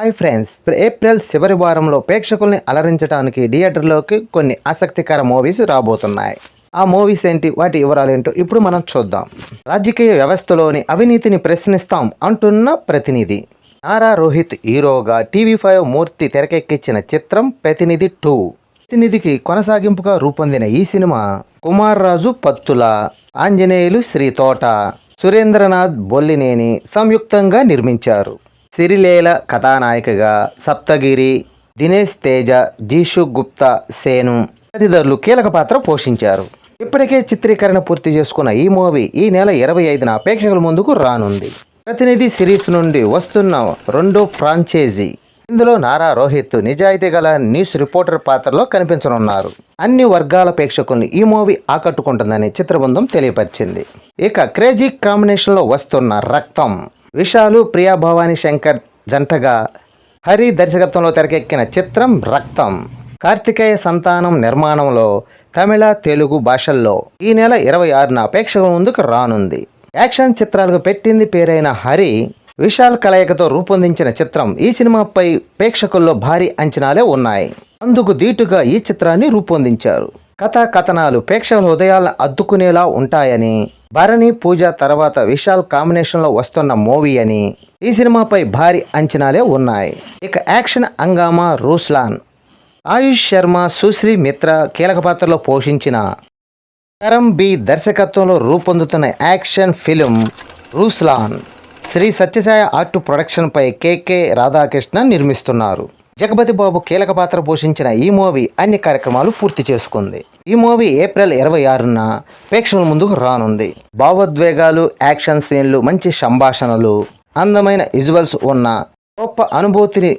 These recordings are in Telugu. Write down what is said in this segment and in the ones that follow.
హాయ్ ఫ్రెండ్స్ ఏప్రిల్ చివరి వారంలో ప్రేక్షకుల్ని అలరించడానికి థియేటర్లోకి కొన్ని ఆసక్తికర మూవీస్ రాబోతున్నాయి. ఆ మూవీస్ ఏంటి వాటి వివరాలు ఏంటో ఇప్పుడు మనం చూద్దాం. రాజకీయ వ్యవస్థలోని అవినీతిని ప్రశ్నిస్తాం అంటున్న ప్రతినిధి. నారా రోహిత్ హీరోగా టీవీ ఫైవ్ మూర్తి తెరకెక్కించిన చిత్రం ప్రతినిధి టూ. ప్రతినిధికి కొనసాగింపుగా రూపొందిన ఈ సినిమా కుమార్ రాజు పత్తుల ఆంజనేయులు శ్రీ తోట సురేంద్రనాథ్ బొల్లినేని సంయుక్తంగా నిర్మించారు. సిరిలేల కథానాయికగా సప్తగిరి దినేష్ తేజ జీషు గుప్తా సేను తదితరులు కీలక పాత్ర పోషించారు. ఇప్పటికే చిత్రీకరణ పూర్తి చేసుకున్న ఈ మూవీ ఈ నెల ఇరవై ఐదున ప్రేక్షకుల ముందుకు రానుంది. ప్రతినిధి సిరీస్ నుండి వస్తున్న రెండో ఫ్రాంచైజీ. ఇందులో నారా రోహిత్ నిజాయితీ గల న్యూస్ రిపోర్టర్ పాత్రలో కనిపించనున్నారు. అన్ని వర్గాల ప్రేక్షకుల్ని ఈ మూవీ ఆకట్టుకుంటుందని చిత్రబృందం తెలియపరిచింది. ఇక క్రేజీ కాంబినేషన్లో వస్తున్న రక్తం. విశాలు ప్రియా భవానీ శంకర్ జంటగా హరి దర్శకత్వంలో తెరకెక్కిన చిత్రం రక్తం. కార్తికేయ సంతానం నిర్మాణంలో తమిళ తెలుగు భాషల్లో ఈ నెల ఇరవై ఆరున ప్రేక్షకుల ముందుకు రానుంది. యాక్షన్ చిత్రాలకు పెట్టింది పేరైన హరి విశాల్ కలయికతో రూపొందించిన చిత్రం ఈ సినిమాపై ప్రేక్షకుల్లో భారీ అంచనాలే ఉన్నాయి. అందుకు దీటుగా ఈ చిత్రాన్ని రూపొందించారు. కథా కథనాలు ప్రేక్షకుల హృదయాలను అద్దుకునేలా ఉంటాయని భరణి పూజ తర్వాత విశాల్ కాంబినేషన్లో వస్తున్న మూవీ అని ఈ సినిమాపై భారీ అంచనాలే ఉన్నాయి. ఇక యాక్షన్ హంగామా రూస్లాన్. ఆయుష్ శర్మ సుశ్రీ మిత్ర కీలక పాత్రలో పోషించిన కరం బి దర్శకత్వంలో రూపొందుతున్న action film Ruslaan Sri Sathyasai art ప్రొడక్షన్పై కేకే రాధాకృష్ణ నిర్మిస్తున్నారు. జగపతి బాబు కీలక పాత్ర పోషించిన ఈ మూవీ అన్ని కార్యక్రమాలు పూర్తి చేసుకుంది. ఈ మూవీ ఏప్రిల్ ఇరవై ఆరున ప్రేక్షకుల ముందుకు రానుంది. భావోద్వేగాలు యాక్షన్ సీన్లు మంచి సంభాషణలు అందమైన విజువల్స్ ఉన్న గొప్ప అనుభూతిని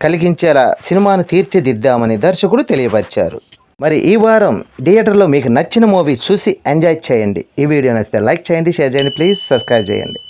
కలిగించేలా సినిమాను తీర్చిదిద్దామని దర్శకుడు తెలియపరిచారు. మరి ఈ వారం థియేటర్లో మీకు నచ్చిన మూవీ చూసి ఎంజాయ్ చేయండి. ఈ వీడియో నచ్చితే లైక్ చేయండి షేర్ చేయండి ప్లీజ్ సబ్స్క్రైబ్ చేయండి.